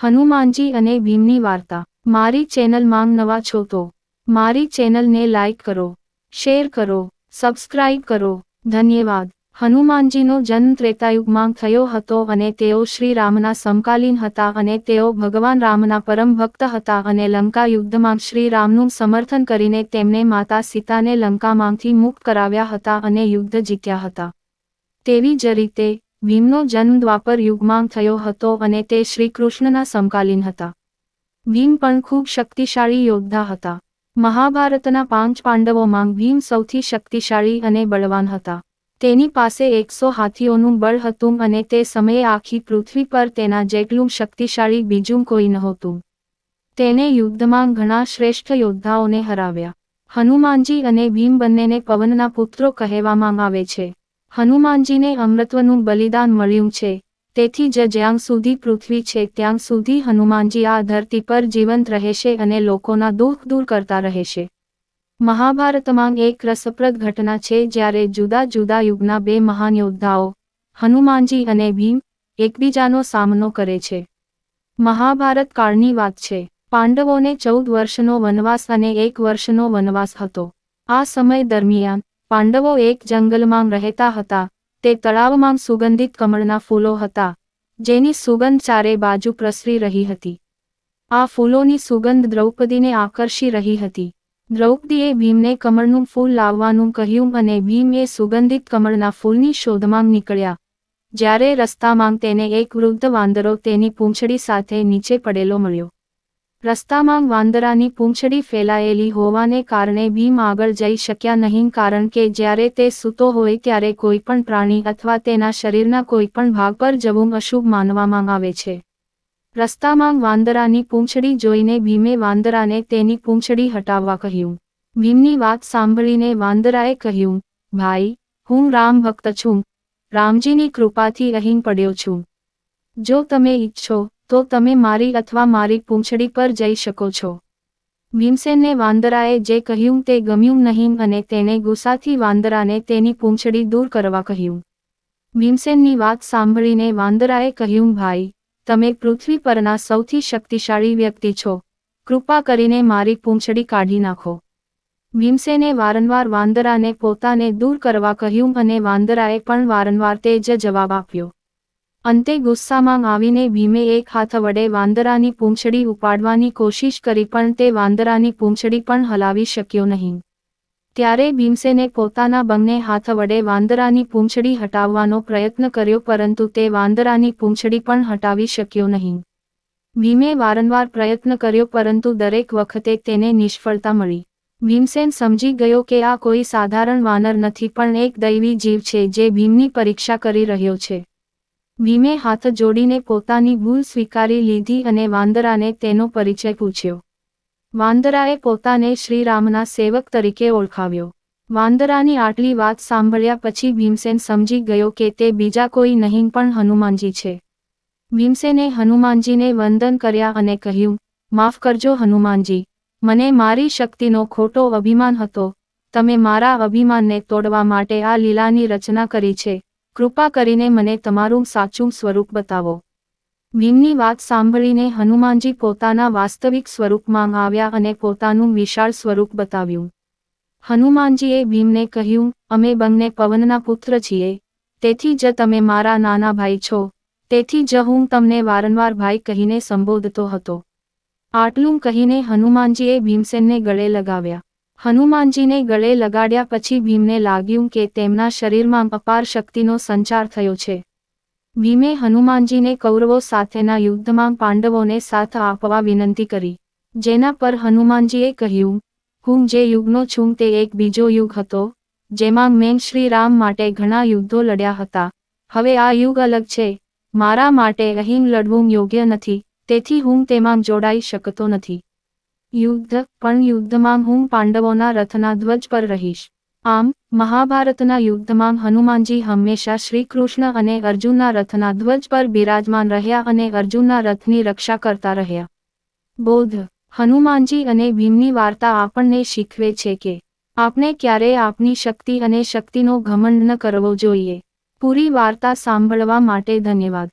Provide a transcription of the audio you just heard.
હનુમાનજી અને ભીમની વાર્તા. મારી ચેનલ માંગ નવા છો તો મારી ચેનલને લાઇક કરો, શેર કરો, સબસ્ક્રાઇબ કરો. ધન્યવાદ. હનુમાનજીનો જન્મ ત્રેતાયુગમાં થયો હતો અને તેઓ શ્રી રામના સમકાલીન હતા અને તેઓ ભગવાન રામના પરમ ભક્ત હતા અને લંકા યુદ્ધમાં શ્રી રામનું સમર્થન કરીને તેમને માતા સીતાને લંકામાંથી મુક્ત કરાવ્યા હતા અને યુદ્ધ જીત્યા હતા. તેવી જ રીતે ભીમનો જન્મ દ્વાપર યુગમાં થયો હતો અને તે શ્રીકૃષ્ણના સમકાલીન હતા. ભીમ પણ ખૂબ શક્તિશાળી યોદ્ધા હતા. મહાભારતના પાંચ પાંડવોમાં ભીમ સૌથી શક્તિશાળી અને બળવાન હતા. તેની પાસે એકસો હાથીઓનું બળ હતું અને તે સમયે આખી પૃથ્વી પર તેના જેટલું શક્તિશાળી બીજું કોઈ નહોતું. તેને યુદ્ધમાં ઘણા શ્રેષ્ઠ યોદ્ધાઓને હરાવ્યા. હનુમાનજી અને ભીમ બંનેને પવનના પુત્રો કહેવામાં આવે છે. હનુમાનજીને અમૃતવનું બલિદાન મળ્યું છે. તેથી જ જ્યાં સુધી પૃથ્વી છે, ત્યાં સુધી હનુમાનજી આ ધરતી પર જીવંત રહેશે અને લોકોના દુઃખ દૂર કરતા રહેશે. મહાભારતમાં એક રસપ્રદ ઘટના છે, જ્યારે જુદા જુદા યુગના બે મહાન યોદ્ધાઓ, હનુમાનજી અને ભીમ, એકબીજાનો સામનો કરે છે. મહાભારત કાળની વાત છે. પાંડવોને ચૌદ વર્ષનો વનવાસ અને એક વર્ષનો વનવાસ હતો. આ સમય દરમિયાન પાંડવો એક જંગલમાં રહેતા હતા. તે તળાવમાં સુગંધિત કમળના ફૂલો હતા, જેની સુગંધ ચારે બાજુ પ્રસરી રહી હતી. આ ફૂલોની સુગંધ દ્રૌપદીને આકર્ષી રહી હતી. દ્રૌપદીએ ભીમને કમળનું ફૂલ લાવવાનું કહ્યું અને ભીમ એ સુગંધિત કમળના ફૂલની શોધમાં નીકળ્યા. જ્યારે રસ્તામાં તેને એક વૃદ્ધ વાંદરો તેની પૂંછડી સાથે નીચે પડેલો મળ્યો. રસ્તામાં વાંદરાની પૂંછડી ફેલાયેલી હોવાને કારણે ભીમ આગળ જઈ શક્યા નહીં કારણ કે જ્યારે તે સૂતો હોય ત્યારે કોઈપણ પ્રાણી અથવા તેના શરીરના કોઈપણ ભાગ પર જવું અશુભ માનવામાં આવે છે. રસ્તામાં વાંદરાની પૂંછડી જોઈને ભીમે વાંદરાને તેની પૂંછડી હટાવવા કહ્યું. ભીમની વાત સાંભળીને વાંદરાએ કહ્યું, ભાઈ, હું રામ ભક્ત છું. રામજીની કૃપાથી અહીં પડ્યો છું. જો તમે ઈચ્છો તો તમે મારી અથવા મારી પૂંછડી પર જઈ શકો છો. ભીમસેનને વાંદરાએ જે કહ્યું તે ગમ્યું નહીં અને તેણે ગુસ્સાથી વાંદરાને તેની પૂંછડી દૂર કરવા કહ્યું. ભીમસેનની વાત સાંભળીને વાંદરાએ કહ્યું, ભાઈ, તમે પૃથ્વી પરના સૌથી શક્તિશાળી વ્યક્તિ છો. કૃપા કરીને મારી પૂંછડી કાઢી નાખો. ભીમસેને વારંવાર વાંદરાને પોતાને દૂર કરવા કહ્યું અને વાંદરાએ પણ વારંવાર તે જ જવાબ આપ્યો. અંતે ગુસ્સામાં આવીને ભીમે એક હાથ વડે વાંદરાની પૂંછડી ઉપાડવાની કોશિશ કરી પણ તે વાંદરાની પૂંછડી પણ હલાવી શક્યો નહીં. ત્યારે ભીમસેને પોતાના બંને હાથ વડે વાંદરાની પૂંછડી હટાવવાનો પ્રયત્ન કર્યો પરંતુ તે વાંદરાની પૂંછડી પણ હટાવી શક્યો નહીં. ભીમે વારંવાર પ્રયત્ન કર્યો પરંતુ દરેક વખતે તેને નિષ્ફળતા મળી. ભીમસેન સમજી ગયો કે આ કોઈ સાધારણ વાનર નથી પણ એક દૈવી જીવ છે જે ભીમની પરીક્ષા કરી રહ્યો છે. ભીમે હાથ જોડીને પોતાની ભૂલ સ્વીકારી લીધી અને વાંદરાને તેનો પરિચય પૂછ્યો. વાંદરાએ પોતાને શ્રીરામના સેવક તરીકે ઓળખાવ્યો. વાંદરાની આટલી વાત સાંભળ્યા પછી ભીમસેન સમજી ગયો કે તે બીજા કોઈ નહીં પણ હનુમાનજી છે. ભીમસેને હનુમાનજીને વંદન કર્યા અને કહ્યું, માફ કરજો હનુમાનજી, મને મારી શક્તિનો ખોટો અભિમાન હતો. તમે મારા અભિમાનને તોડવા માટે આ લીલાની રચના કરી છે. કૃપા કરીને મને તમારું સાચું સ્વરૂપ બતાવો. ભીમની વાત સાંભળીને હનુમાનજી પોતાના વાસ્તવિક સ્વરૂપમાં આવ્યા અને પોતાનું વિશાળ સ્વરૂપ બતાવ્યું. હનુમાનજીએ ભીમને કહ્યું, અમે બંને પવનના પુત્ર છીએ. તેથી જ તમે મારા નાના ભાઈ છો. તેથી જ હું તમને વારંવાર ભાઈ કહીને સંબોધતો હતો. આટલું કહીને હનુમાનજીએ ભીમસેનને ગળે લગાવ્યા. હનુમાનજીને ગળે લગાડ્યા પછી ભીમને લાગ્યું કે તેમના શરીરમાં અપાર શક્તિનો સંચાર થયો છે. ભીમે હનુમાનજીને કૌરવો સાથેના યુદ્ધમાં પાંડવોને સાથ આપવા વિનંતી કરી, જેના પર હનુમાનજીએ કહ્યું, હું જે યુગનો છું તે એક બીજો યુગ હતો, જેમાં મેં શ્રી રામ માટે ઘણા યુદ્ધો લડ્યા હતા. હવે આ યુગ અલગ છે. મારા માટે અહીં લડવું યોગ્ય નથી, તેથી હું તેમાં જોડાઈ શકતો નથી. યુદ્ધ, પણ યુદ્ધમાં હું પાંડવોના રથના ધ્વજ પર રહીશ. આમ, મહાભારતના યુદ્ધમાં હનુમાનજી હંમેશા શ્રીકૃષ્ણ અને અર્જુનના રથના ધ્વજ પર બિરાજમાન રહ્યા અને અર્જુનના રથની રક્ષા કરતા રહ્યા. બોધ, હનુમાનજી અને ભીમની વાર્તા આપણને શીખવે છે કે, આપણે ક્યારેય આપની શક્તિ અને શક્તિનો ઘમંડ ન કરવો જોઈએ. પૂરી વાર્તા સાંભળવા માટે ધન્યવાદ.